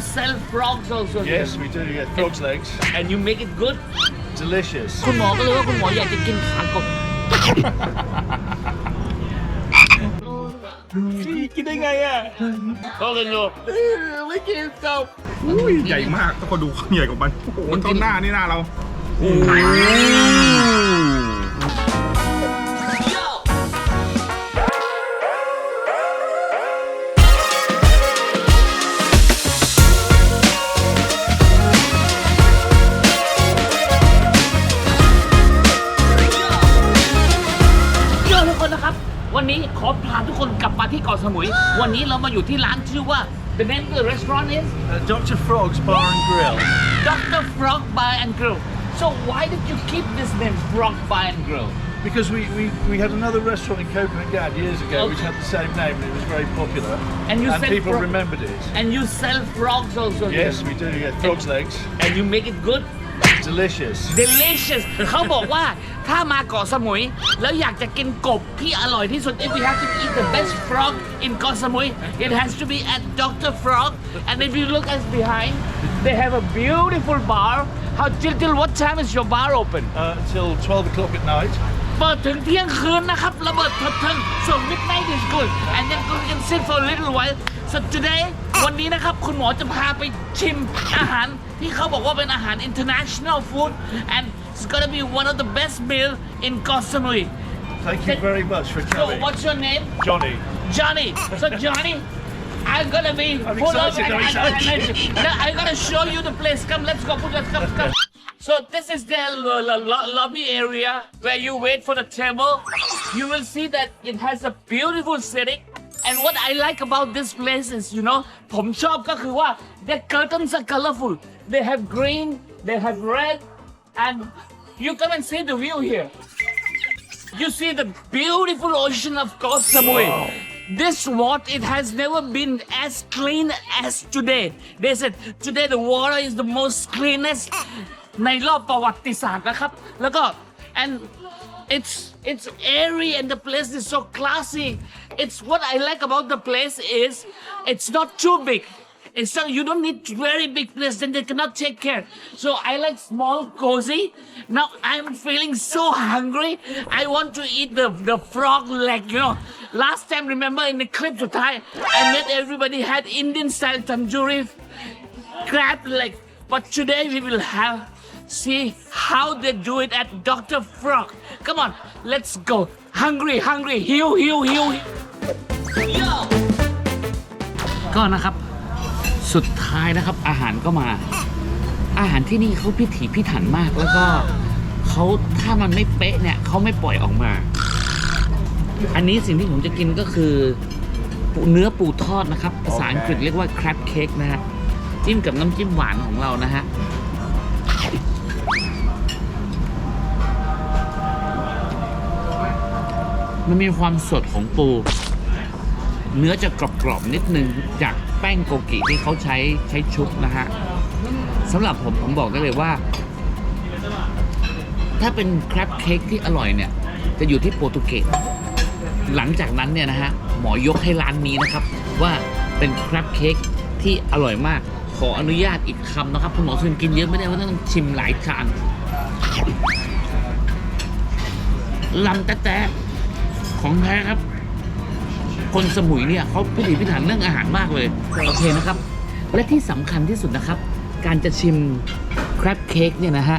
sell frogs also here Yes, we do. Yeah, frog's legs. and you make it good Delicious. คุณหมอก็เลยว่าคุณหมออยากจะกินขากบ กินได้ไงอะก็เลยดูไม่กินกบอุ้ยใหญ่มากต้องมาดูความใหญ่ของมัน โอ้โหต้นหน้านี่หน้าเราเย ที่เกาะสมุย วันนี้เรามาอยู่ที่ร้านชื่อว่า the name of the restaurant is Uh, Dr. Frog's Bar and Grill. Dr. Frog Bar and Grill so why did you keep this name Frog Bar and Grill Because we, we, we had another restaurant in Copenhagen years ago which had the same name and it was very popular. And you said people frog- remembered it. and you sell frogs also here Yes, we do. Yeah, frog's legs. and you make it good Delicious. delicious เขาบอกว่าถ้ามาเกาะสมุย แล้วอยากจะกินกบที่อร่อยที่สุด if you have to eat the best frog in เกาะสมุย it has to be at Dr. Frog and if you look as behind they have a beautiful bar how till till what time is your bar open Uh, until 12 o'clock at night. เปิดถึงเที่ยงคืนนะครับ ระเบิดเถิดเทิง so midnight is good and then you can sit for a little while so today วันนี้นะครับ คุณหมอจะพาไปชิมอาหาร ที่เขาบอกว่าเป็นอาหาร international food and it's gonna be one of the best meal in Koh Samui Thank you very much for so coming. what's your name Johnny. Johnny so Johnny I'm gonna be I'm full of excited, I'm and- and- excited. and- Now I'm gonna show you the place. Come, let's go. Let's come. Let's come. So this is the lo- lo- lo- lobby area where you wait for the table. You will see that it has a beautiful setting. And what I like about this place is, you know, ผมชอบก็คือว่า the curtains are colorful. They have green, they have red, and you come and see the view here. You see the beautiful ocean of Koh Samui. This water, it has never been as clean as today. They said today the water is the most cleanest ในรอบประวัติศาสตร์นะครับ แล้วก็ and it's it's airy and the place is so classy. It's what I like about the place is it's not too big. It's so you don't need very big place, then they cannot take care. So I like small, cozy. Now I'm feeling so hungry. I want to eat the, the frog leg, you know. Last time, remember in the clip to Thai, I met everybody had Indian style tandoori crab leg. But today we will have see how they do it at Dr. Frog. Come on, let's go. Hungry, hungry, hiu, hiu, hiu. Yo! ก็นะครับ สุดท้ายนะครับ อาหารก็มา อาหารที่นี่เขาพิถีพิถันมาก แล้วก็เขาถ้ามันไม่เป๊ะเนี่ยเขาไม่ปล่อยออกมา อันนี้สิ่งที่ผมจะกินก็คือปูเนื้อปูทอดนะครับ ภาษาอังกฤษเรียกว่า crab cake นะฮะ จิ้มกับน้ำจิ้มหวานของเรานะฮะ มันมีความสดของปู เนื้อจะกรอบๆนิดนึงจากแป้งโกกิที่เขาใช้ใช้ชุบนะฮะสำหรับผมผมบอกได้เลยว่า ถ้าเป็นคร a บเค้กที่อร่อยเนี่ย จะอยู่ที่โปรตุเกสหลังจากนั้นเนี่ยนะฮะ หมอยกให้ร้านนี้นะครับ ว่าเป็นคร a บเค้กที่อร่อยมาก ขออนุญาตอีกคำนะครับคุณหมอสุนกินเยอะไม่ได้ว่าต้องชิมหลายชามลำแต๊ะ ของแท้ครับ คนสมุยเนี่ยเขาพิถีพิถันเรื่องอาหารมากเลย โอเคนะครับ และที่สำคัญที่สุดนะครับ การจะชิมคร a บเค้กเนี่ยนะฮะ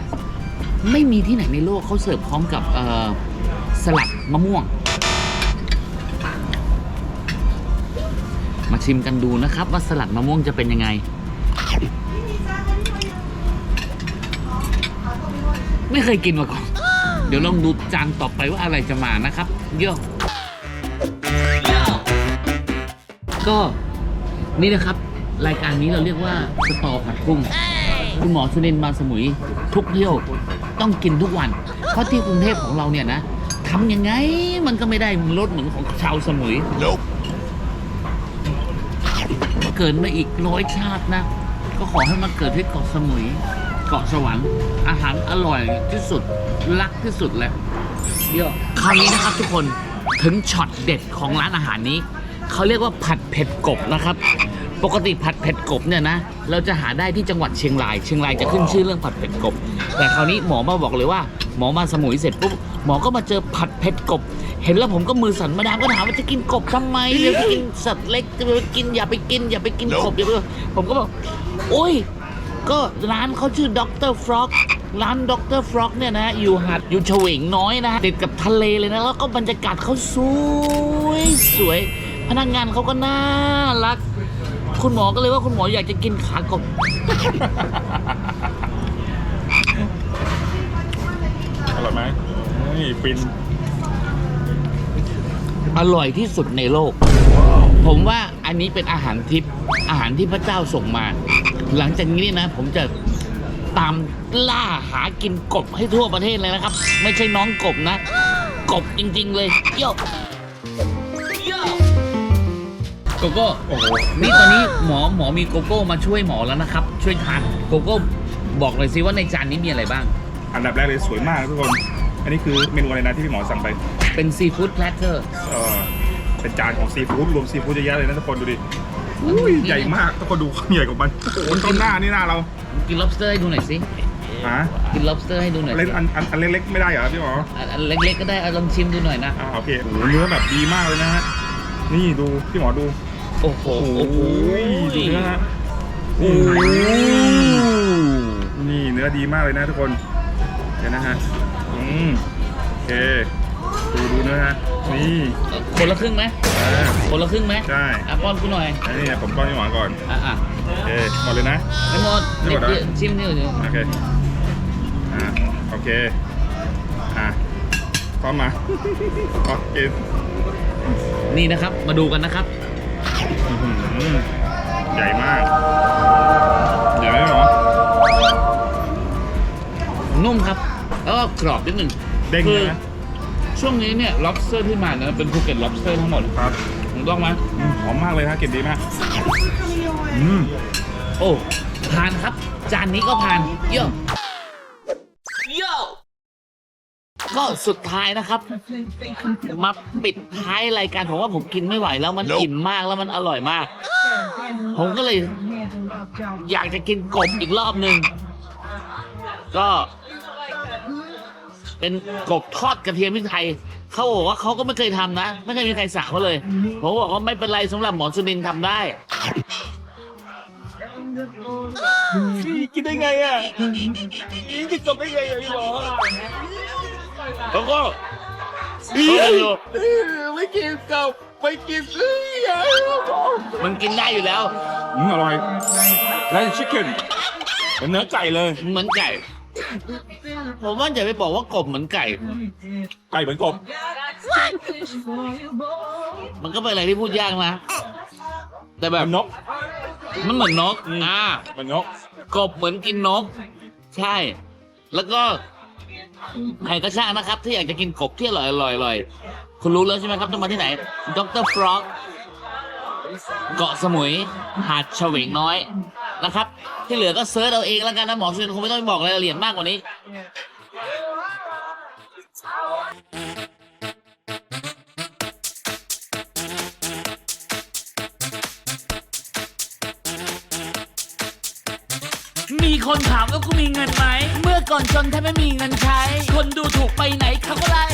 ไม่มีที่ไหนในโลกเขาเสิร์ฟพร้อมกับเอ่อสลัดมะม่วง มาชิมกันดูนะครับ ว่าสลัดมะม่วงจะเป็นยังไง ไม่เคยกินมาก่อน เดี๋ยวลองดูจานต่อไปว่าอะไรจะมานะครับโยก ก็นี่นะครับ รายการนี้เราเรียกว่าสตอผัดกุ้ง คุณหมอสุนินทร์มาสมุยทุกเที่ยวต้องกินทุกวัน เพราะที่กรุงเทพของเราเนี่ยนะทำยังไงมันก็ไม่ได้รสเหมือนของชาวสมุยเกิดมาอีกร้อยชาตินะ ก็ขอให้มาเกิดที่เกาะสมุย เกาะสวรรค์ อาหารอร่อยที่สุดรักที่สุดแหละเดี๋ยวคราวนี้นะครับทุกคนถึงช็อตเด็ดของร้านอาหารนี้ เขาเรียกว่าผัดเผ็ดกบนะครับ ปกติผัดเผ็ดกบเนี่ยนะ เราจะหาได้ที่จังหวัดเชียงราย เชียงรายจะขึ้นชื่อเรื่องผัดเผ็ดกบ แต่คราวนี้หมอมาบอกเลยว่าหมอมาสมุยเสร็จปุ๊บหมอก็มาเจอผัดเผ็ดกบ เห็นแล้วผมก็มือสั่นมาดามก็ถามว่าจะกินกบทำไมจะไปกินสัตว์เล็กจะไปกินอย่าไปกิน อย่าไปกินกบอย่าไปผมก็บอกโอ้ยก็ร้านเขาชื่อด็อกเตอร์ฟรอกร้านด็อกเตอร์ฟรอกเนี่ยนะอยู่หาดอยู่เฉวงน้อยนะติดกับทะเลเลยนะ แล้วก็บรรยากาศเขาสวยสวย พนักงานเขาก็น่ารัก คุณหมอก็เลยว่าคุณหมออยากจะกินขากบอร่อยไหมนี่ฟินอร่อยที่สุดในโลก ผมว่าอันนี้เป็นอาหารทิพย์อาหารที่พระเจ้าส่งมา หลังจากนี้เนี่ยนะ ผมจะตามล่าหากินกบให้ทั่วประเทศเลยนะครับ ไม่ใช่น้องกบนะ กบจริง ๆ เลยโยโย โกโก้โอ้โหนี่ตอนนี้หมอหมอมีโกโก้มาช่วยหมอแล้วนะครับ ช่วยทานโกโก้บอกเลยสิว่าในจานนี้มีอะไรบ้าง อันดับแรกเลยสวยมากทุกคน อันนี้คือเมนูอะไรนะที่พี่หมอสั่งไปเป็นซีฟู้ดแพลตเตอร์เออเป็นจานของซีฟู้ดรวมซีฟู้ดเยอะแยะเลยนะทุกคนดูดิอุ้ยใหญ่มากทุกคนดูความใหญ่ของมันโอ้โหต้นหน้านี่หน้าเรากิน lobster ให้ดูหน่อยสิฮะกิน lobster ให้ดูหน่อยเล็กสิอันอันอันเล็กๆไม่ได้เหรอพี่หมออันอันเล็กๆก็ได้เอาลองชิมดูหน่อยนะอ่าโอเคโอ้โหเนื้อแบบดีมากเลยนะฮะนี่ดูพี่หมอดู โอ้โหโอ้โหดูเนื้อฮะโอ้โหนี่เนื้อดีมากเลยนะทุกคน เดี๋ยวนะฮะ อืมโอเค ดูดูเนื้อฮะ นี่คนละครึ่งไหมอ่าคนละครึ่งไหมใช่อะป้อนกูหน่อย อันนี้ผมป้อนพี่หมอก่อน อะอะโอเค หมดเลยนะ ไม่หมดไม่หมดเหรอ เดี๋ยวชิมนี่เดี๋ยวโอเค อ่า โอเค อะพร้อมมาโอเคนี่นะครับ มาดูกันนะครับอื้อหือ ใหญ่มาก ใหญ่ไหมหมอนุ่มครับ แล้วก็กรอบนิดหนึ่งเด้งคืเลยนะ ช่วงนี้เนี่ย lobster ที่มาเนี่ยเป็นภูเก็ต lobster ทั้งหมดครับถูกต้องไหมอืมหอมมากเลยนะกลิ่นดีมากอืม โอ้ทานครับ จานนี้ก็ผ่านโยโย ก็สุดท้ายนะครับ มาปิดท้ายรายการผมว่าผมกินไม่ไหวแล้วมันอิ่มมากแล้วมันอร่อยมาก ผมก็เลย อยากจะกินกบอีกรอบหนึ่งก็ เป็นกบทอดกระเทียมพริกไทยเขาบอกว่าเขาก็ไม่เคยทำนะ ไม่เคยมีใครสั่งเขาเลย ผมบอกว่าไม่เป็นไรสำหรับหมอสุนินทร์ทำได้กินได้ไงอะกินจบได้ไงอะพี่หมอ แล้วก็ไม่กินกับไม่กินซื้อมันกินได้อยู่แล้ว อืมอร่อยแล้วชิคเก้นเป็นเนื้อไก่เลย เหมือนไก่ ผมว่าอย่าไปบอกว่ากบเหมือนไก่ ไก่เหมือนกบ มันก็เป็นอะไรที่พูดยากนะ แต่แบแบบบนก มันเหมือนนก อืม อ่าเหมันนก กบเหมือนกินนก ใช่ แล้วก็ ใครก็ช่างนะครับ ที่อยากจะกินกบที่อร่อยอร่อยอร่อยคุณรู้แล้วใช่ไหมครับต้องมาที่ไหนดรฟรอกเกาะสมุย หาดเฉวงน้อยนะครับ ที่เหลือก็เซิร์ชเอาเองแล้วกันนะหมอสุนคงไม่ต้องบอกรายละเอียดมากกว่านี้ คนถามว่ากูมีเงินไหม เมื่อก่อนจนแทบไม่มีเงินใช้ คนดูถูกไปไหนเขาก็ไล่